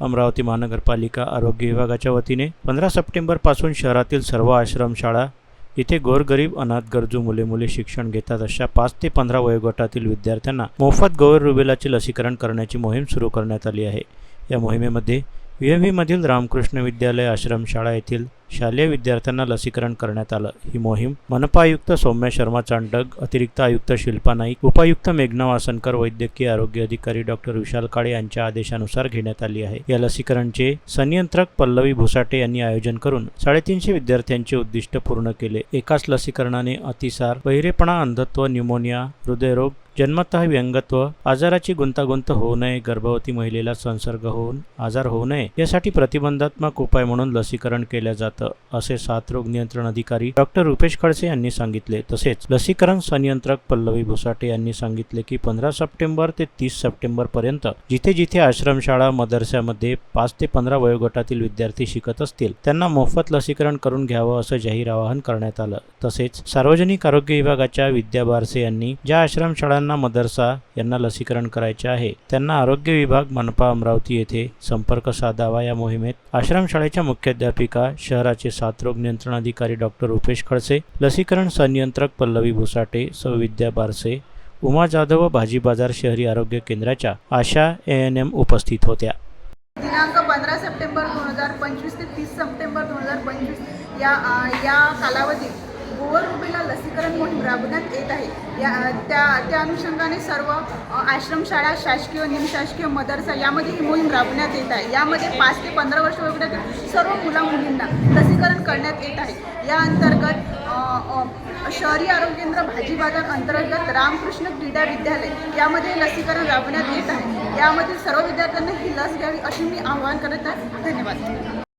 अमरावती महानगरपालिका आरोग्य विभागाच्या वतीने पंधरा सप्टेंबरपासून शहरातील सर्व आश्रमशाळा इथे गोरगरीब अनाथ गरजू मुले मुले शिक्षण घेतात अशा पाच ते पंधरा वयोगटातील विद्यार्थ्यांना मोफत गोवर रुबेलाचे लसीकरण करण्याची मोहीम सुरू करण्यात आली आहे. या मोहिमेमध्ये व्ही एम व्हीमधील रामकृष्ण विद्यालय आश्रमशाळा येथील शालेय विद्यार्थ्यांना लसीकरण करण्यात आलं. ही मोहीम मनपा आयुक्त सौम्य शर्मा चांडक अतिरिक्त आयुक्त शिल्पा नाईक उपायुक्त मेघना वासनकर वैद्यकीय आरोग्य अधिकारी डॉक्टर विशाल काळे यांच्या आदेशानुसार घेण्यात आली आहे. या लसीकरणचे संनियंत्रक पल्लवी भुसाटे यांनी आयोजन करून साडेतीनशे विद्यार्थ्यांचे उद्दिष्ट पूर्ण केले. एकाच लसीकरणाने अतिसार बहिरेपणा अंधत्व न्यूमोनिया हृदयरोग जन्मतः व्यंगत्व आजाराची गुंतागुंत होऊ नये गर्भवती महिलेला संसर्ग होऊन आजार होऊ नये यासाठी प्रतिबंधात्मक उपाय म्हणून लसीकरण केलं जातं असे साथरोग नियंत्रण अधिकारी डॉक्टर रुपेश खडसे यांनी सांगितले. तसेच लसीकरण संनियंत्रक पल्लवी भुसाटे यांनी सांगितले की पंधरा सप्टेंबर ते तीस सप्टेंबर पर्यंत जिथे जिथे आश्रमशाळा मदरशामध्ये पाच ते पंधरा वयोगटातील विद्यार्थी शिकत असतील त्यांना मोफत लसीकरण करून घ्यावं असं जाहीर आवाहन करण्यात आलं. तसेच सार्वजनिक आरोग्य विभागाच्या विद्या बारसे यांनी ज्या आश्रमशाळांना मदरसा यांना लसीकरण करायचे आहे. त्यांना आरोग्य विभाग मनपा अमरावती येथे संपर्क साधावा या मोहिमेत आश्रमशाळेच्या मुख्याध्यापिका शहराचे साथरोग नियंत्रण अधिकारी डॉक्टर रुपेश खडसे लसीकरण संनियंत्रक पल्लवी भुसाटे सौविद्या बारसे उमा जाधव व भाजी बाजार शहरी आरोग्य केंद्राच्या आशा ए एन एम उपस्थित होत्या. दिनांक पंधरा सप्टेंबर दोन हजार पंचवीस ते तीस सप्टेंबर दोन हजार पंचवीस या या कालावधीत रुबेला लसीकरण मोहीम राबवण्यात येत आहे. या त्या त्या अनुषंगाने सर्व आश्रमशाळा शासकीय निमशासकीय मदरसा यामध्ये ही मोहीम राबवण्यात येत आहे. यामध्ये पाच ते पंधरा वर्ष वगैरे सर्व मुला मुलींना लसीकरण करण्यात येत आहे. या अंतर्गत शहरी आरोग्य केंद्र भाजी बाजार अंतर्गत रामकृष्ण क्रीडा विद्यालय यामध्ये लसीकरण राबवण्यात येत आहे. यामधील सर्व विद्यार्थ्यांना ही लस घ्यावी अशी मी आवाहन करत आहे. धन्यवाद.